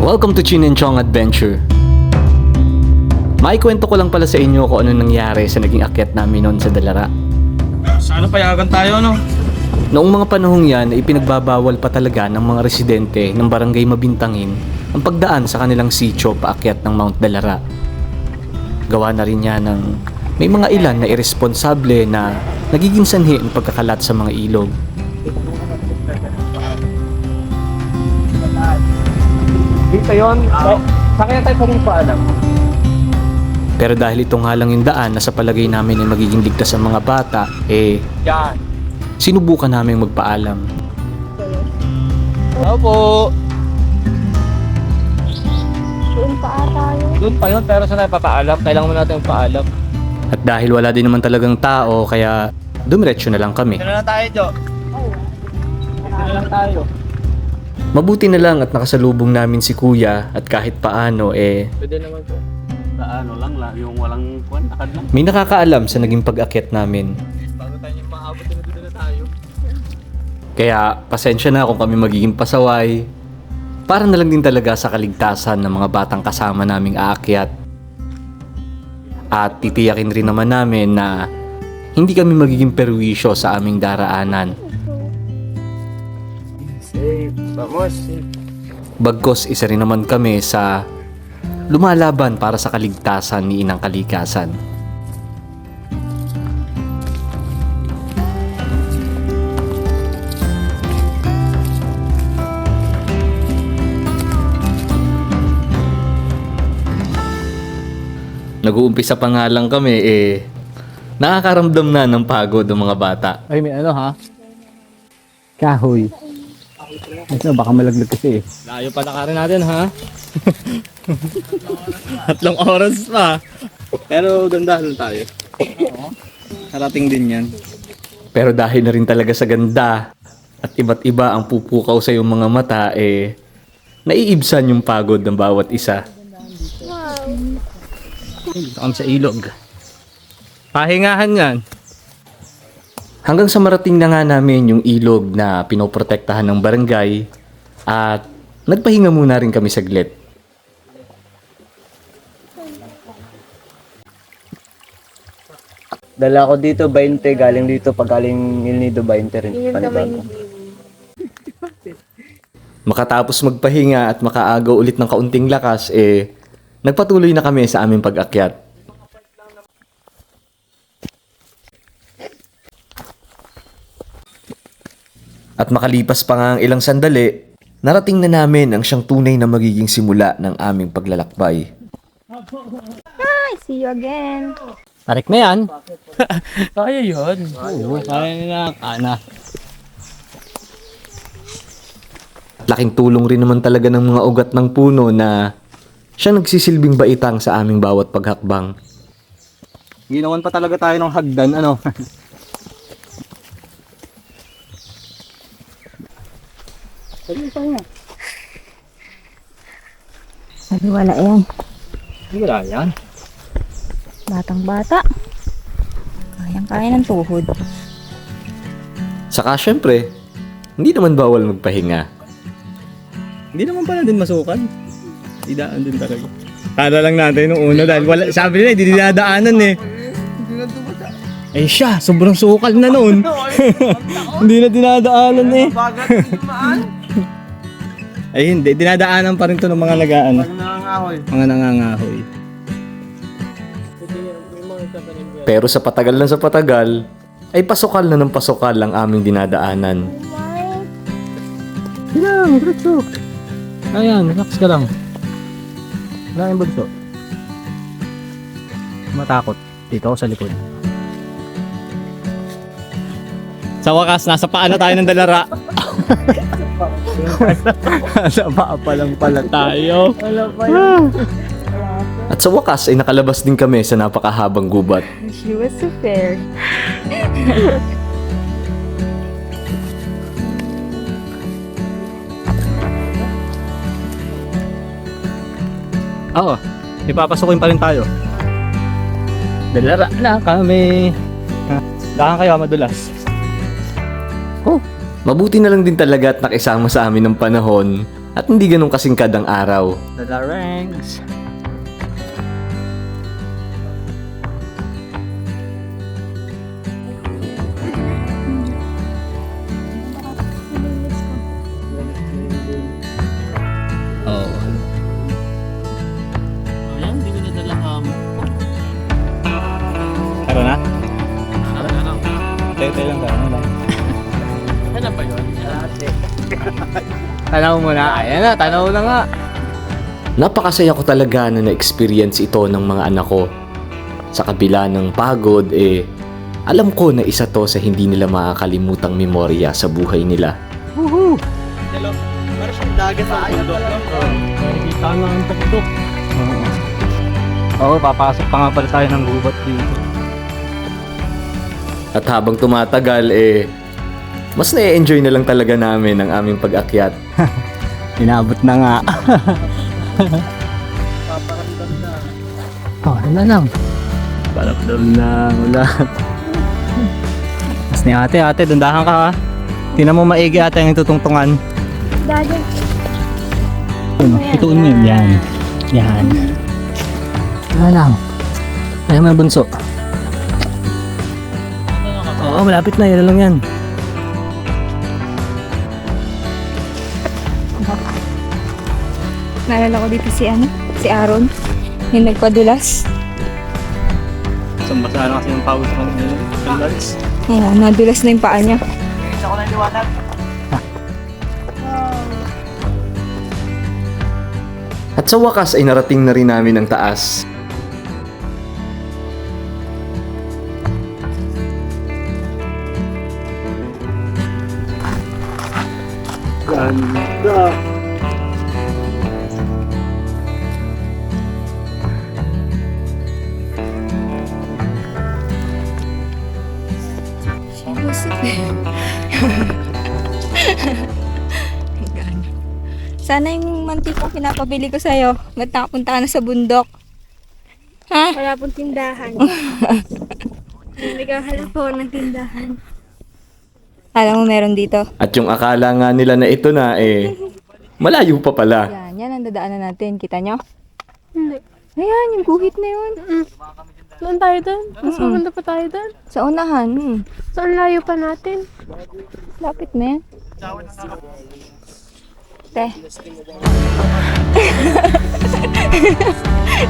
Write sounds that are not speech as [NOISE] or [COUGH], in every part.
Welcome to Chin and Chong Adventure. Maikwento ko lang pala sa inyo kung ano nangyari sa naging akyat namin noon sa Dalara. Sana payagan tayo, no? Noong mga panahong yan, ay pinagbabawal pa talaga ng mga residente ng barangay Mabintangin ang pagdaan sa kanilang sitio paakyat ng Mount Dalara. Gawa na rin yan ng may mga ilan na irresponsable na nagiging sanhi ng pagkakalat sa mga ilog. Dito yun. Sa kaya tayo paalam. Pero dahil ito nga lang yung daan na sa palagay namin ay magiging ligtas ang mga bata, eh Yan. sinubukan namin magpaalam. Opo. Doon pa tayo. Doon pa yun, pero saan tayo papaalam? Kailangan mo natin paalam. At dahil wala din naman talagang tao, kaya dumiretso na lang kami. Dito na lang tayo, Jo. Dito na lang tayo. Mabuti na lang at nakasalubong namin si kuya at kahit paano eh Pwede naman po. Sa ano lang, la, yung walang kuwan, lakad lang. may nakakaalam sa naging pag-akyat namin. Bago tayo yung maabot na dito na tayo. Kaya pasensya na kung kami magiging pasaway. Para na lang din talaga sa kaligtasan ng mga batang kasama naming aakyat. At titiyakin rin naman namin na hindi kami magiging perwisyo sa aming daraanan. Vamos. Bagkos isa rin naman kami sa lumalaban para sa kaligtasan ni Inang Kalikasan. Nag-uumpisa pa nga lang kami eh nakakaramdam na ng pagod ng mga bata. Ay, may ano ha? Kahoy. Ito, baka malaglag kasi eh. Layo pa lakarin natin ha? [LAUGHS] Tatlong oras pa. Pero ganda lang tayo. Harating din yan. Pero dahil na rin talaga sa ganda at iba't iba ang pupukaw sa iyong mga mata, eh, naiibsan yung pagod ng bawat isa. Dito kami sa ilog. Pahingahan yan. Hanggang sa marating na nga namin yung ilog na pinoprotektahan ng barangay at nagpahinga muna rin kami saglit. Dala ko dito 20, galing dito pag galing El Nido 20 rin. Panibago. Makatapos magpahinga at makaagaw ulit ng kaunting lakas, eh, nagpatuloy na kami sa aming pag-akyat. At makalipas pa nga ang ilang sandali, narating na namin ang siyang tunay na magiging simula ng aming paglalakbay. Hi, see you again. Tarik na yan. [LAUGHS] Kaya yun. Oo, kaya na. Ana. Laking tulong rin naman talaga ng mga ugat ng puno na siya nagsisilbing baitang sa aming bawat paghakbang. Ginawan pa talaga tayo ng hagdan, ano? [LAUGHS] Sabi wala yan. Wala yan. Batang bata. Kayang kaya ng tuhod. Saka syempre, hindi naman bawal magpahinga. Hindi naman pala din masukan. Idaan din talaga. Kala lang natin nung una dahil wala, sabi nila, hindi dinadaanan eh. Eh siya, sobrang sukal na noon. [LAUGHS] hindi na dinadaanan eh. Ay hindi, dinadaanan pa rin to ng mga nagaan. Mga nangangahoy. Pero sa patagal na sa patagal, ay pasokal na ng pasokal ang aming dinadaanan. Lang, diretso. Ayan, relax ka lang. Wala yung bunso. Matakot. Dito ako sa likod. Sa wakas, nasa paa na tayo ng dalara. nasa paa pa lang pala tayo. At sa wakas ay nakalabas din kami sa napakahabang gubat. She was so fair. Oo, ipapasukin pa rin tayo. Dalara na kami. Dahan kayo madulas. Mabuti na lang din talaga at nakisama sa amin ng panahon At hindi ganun kasingkad ang araw. Dala Tanaw mo na. Ayan na, tanaw na nga. Napakasaya ko talaga na na-experience ito ng mga anak ko. Sa kabila ng pagod, eh, alam ko na isa to sa hindi nila makakalimutang memorya sa buhay nila. Para siyang dagat sa bundok. Nakikita na ang tuktok. Oo, papasok pa nga pala tayo ng gubat dito. At habang tumatagal, eh, mas na-enjoy na lang talaga namin ang aming pag-akyat. [LAUGHS] Inabot na nga. [LAUGHS] oh, ano na lang. Paramdam na wala. Mas ni ate, ate, dandahan ka ha. Tinan mo maigi ate ang tutungtungan. Daddy. Ituon mo yun. Yan. Yan. Ano lang. Kaya mo yung bunso. Oo, malapit na. Yan lang yan. Naalala ko dito si ano? Si Aaron. Yung nagpadulas. Sambasa na kasi yung pawis ko ngayon. Sandals. Oo, nadulas na yung paa niya. [LAUGHS] At sa wakas ay narating na rin namin ang taas. She was Sana yung mantikong pinapabili ko sa'yo. Ba't nakapunta ka na sa bundok? Ha? Wala pong tindahan. Naghahanap po ng tindahan. Alam mo meron dito. At yung akala nga nila na ito na, eh, malayo pa pala. Yan, yan ang dadaanan natin. Kita nyo? Hindi. Ayan, yung guhit na yun. Doon tayo doon. Mas maganda pa tayo doon. Sa unahan. Hmm. So, ang layo pa natin. Lapit na yan. Te.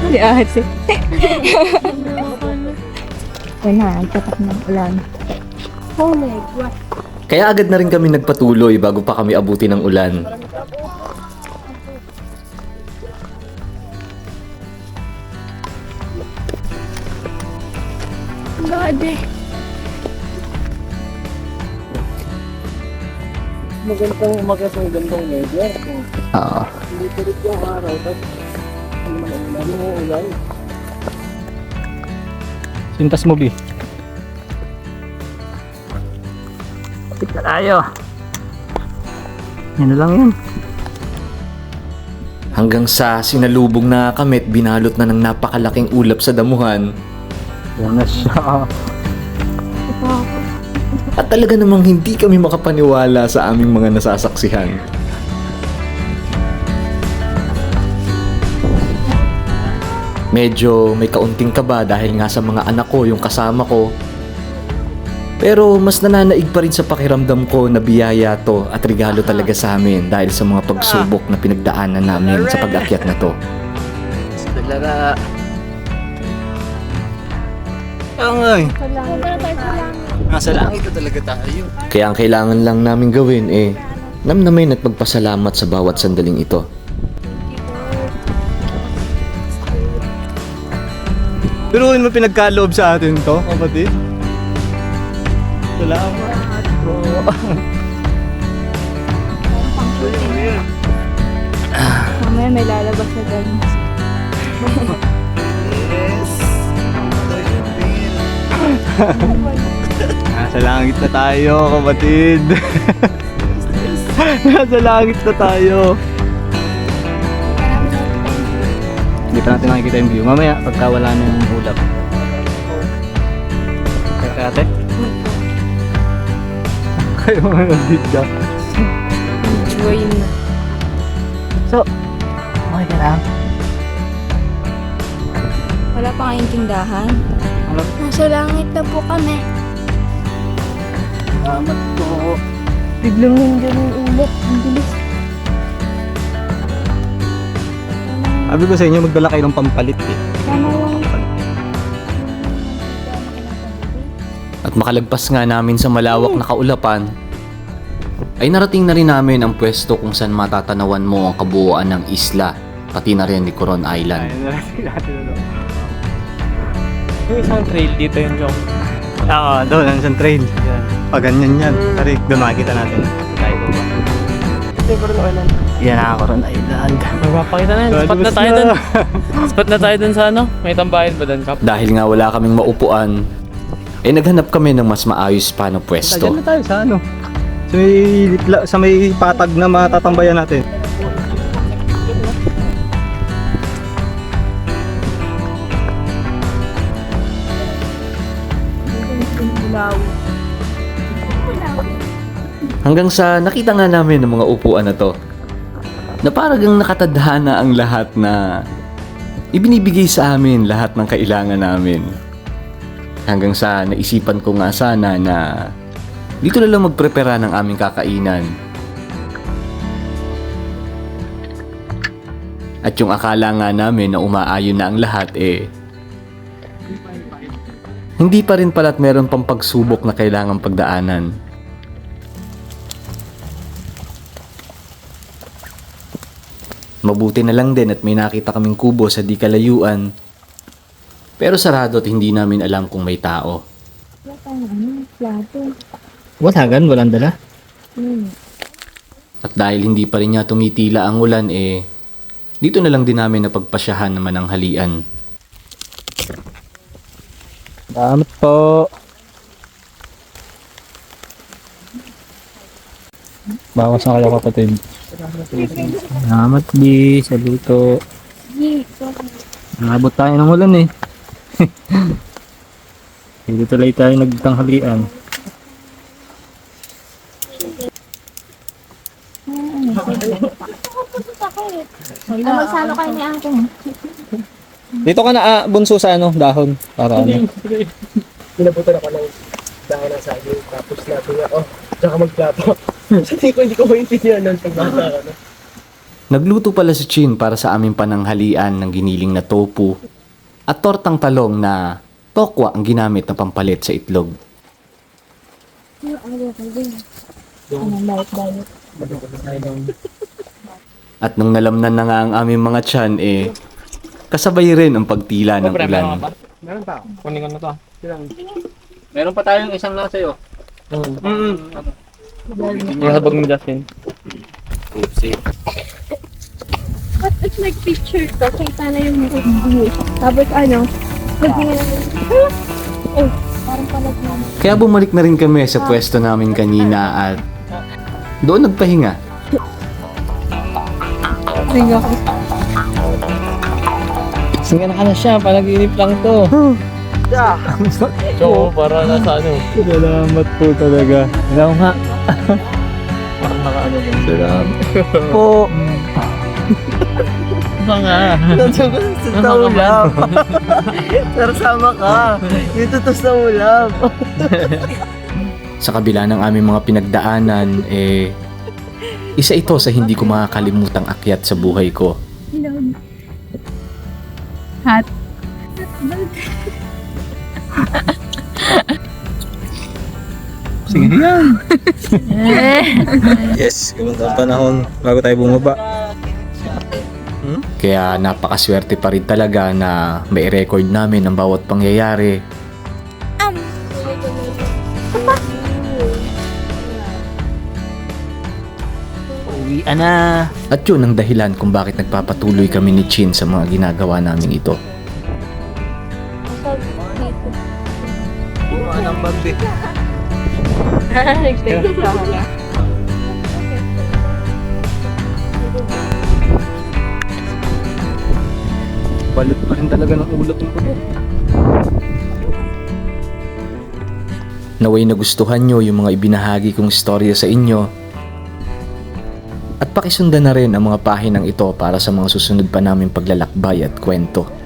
Hindi ate. Yan na, nagtatak ng ulan. Oh my God. Kaya agad na rin kami nagpatuloy bago pa kami abuti ng ulan. God eh. Magandang umagas ng gandong media. Oo. Hindi tulit yung araw. Tapos, ano mo ulan? Sintas mo, B. Kapit na tayo. Yan lang yun. Hanggang sa sinalubong na kami at binalot na ng napakalaking ulap sa damuhan. Yan na siya. [LAUGHS] At talaga namang hindi kami makapaniwala sa aming mga nasasaksihan. Medyo may kaunting kaba dahil nga sa mga anak ko yung kasama ko. Pero mas nananaig pa rin sa pakiramdam ko na biyaya to at regalo talaga sa amin dahil sa mga pagsubok na pinagdaanan namin sa pag-akyat na to. Dalara. Tayo sa langit. Nasa langit na talaga tayo. Kaya ang kailangan lang namin gawin eh, namnamin at magpasalamat sa bawat sandaling ito. Turuin mo pinagkaloob sa atin to, kapatid. Salamat po. Mamaya may lalabas na dyan. [LAUGHS] Nasa langit na tayo, kapatid. [LAUGHS] Nasa langit na tayo. Hindi pa natin makikita yung view. Mamaya, pagka wala na yung ulap. Kaya ate? Kayo mga nandito. Enjoy na. So, okay ka lang? Wala pa kayong tindahan? Nasa langit na po kami. Salamat po. Biglang nandiyan yung ulat. Ang bilis. Sabi ko sa inyo, magdala kayo ng pampalit eh. At makalagpas nga namin sa malawak na kaulapan, ay narating na rin namin ang pwesto kung saan matatanawan mo ang kabuuan ng isla, pati na rin ni Coron Island. Yung isang trail dito yung jump. Oo, doon, ang isang trail. Pag ganyan yan, tari, doon makikita natin. Tayo ba? Yan ang Coron Island. Magpapakita na yun. Spot na tayo dun. Spot na tayo dun sa ano. May tambahin ba dun, Kap? Dahil nga wala kaming maupuan, ay naghanap kami ng mas maayos pa na pwesto. Diyan na tayo sa ano? Sa may, sa may patag na matatambayan natin. Hanggang sa nakita nga namin ng mga upuan na to, na paragang nakatadhana ang lahat na ibinibigay sa amin lahat ng kailangan namin. Hanggang sa naisipan ko nga sana na dito na lang magprepara ng aming kakainan. At yung akala nga namin na umaayon na ang lahat eh, hindi pa rin pala't meron pang pagsubok na kailangang pagdaanan. Mabuti na lang din at may nakita kaming kubo sa di kalayuan. Pero sarado at hindi namin alam kung may tao. Wala gan, walang dala. At dahil hindi pa rin niya tumitila ang ulan eh, dito na lang din namin napagpasyahan naman ang halian. Salamat po. Bawas na kayo kapatid. Salamat di sa luto. Nabot tayo ng ulan eh. [LAUGHS] Hindi tuloy tayo nagtanghalian. Ay, magsalo kayo ni Ate. Dito ka na ah, bunso sa ano, dahon. Para ano. Pinabutan ako ng dahon ng saging. Tapos natin nga, oh, tsaka magplato. [LAUGHS] Sabi ko, hindi ko maintindihan nun pag bata ka na. Nagluto pala si Chin para sa aming pananghalian ng giniling na tofu at tortang talong na tokwa ang ginamit na pampalit sa itlog. At nung nalamnan na nga ang aming mga tiyan, eh, kasabay rin ang pagtila ng ulan. Meron pa. Kunin ko na to. Meron pa tayong isang nasa iyo. Mm Yung habag ni Justin. Ba't it's like picture ko? Kita na yung view. Tapos ano? Nagtingin na Oh, parang palag na. Kaya bumalik na rin kami sa pwesto namin kanina at doon nagpahinga. Singa na ka na siya, panaginip lang to. So, para nasa ano. Salamat po talaga. Ikaw nga. Parang naka ano ba. Salamat po. [LAUGHS] Mga. Sa ulam. Sir, [LAUGHS] sama ka. Dito to sa ulam. [LAUGHS] Sa kabila ng aming mga pinagdaanan, eh, isa ito sa hindi ko makakalimutang akyat sa buhay ko. Hat. Sige yan. [LAUGHS] yes, gumanda ang panahon bago tayo bumaba. Kaya napakaswerte pa rin talaga na may record namin ang bawat pangyayari. Uwian na. At yun ang dahilan kung bakit nagpapatuloy kami ni Chin sa mga ginagawa namin ito. Ang Nag-take ka. Balot pa rin talaga ng ulot ng puto. Naway nagustuhan nyo yung mga ibinahagi kong istorya sa inyo. At pakisundan na rin ang mga pahinang ito para sa mga susunod pa naming paglalakbay at kwento.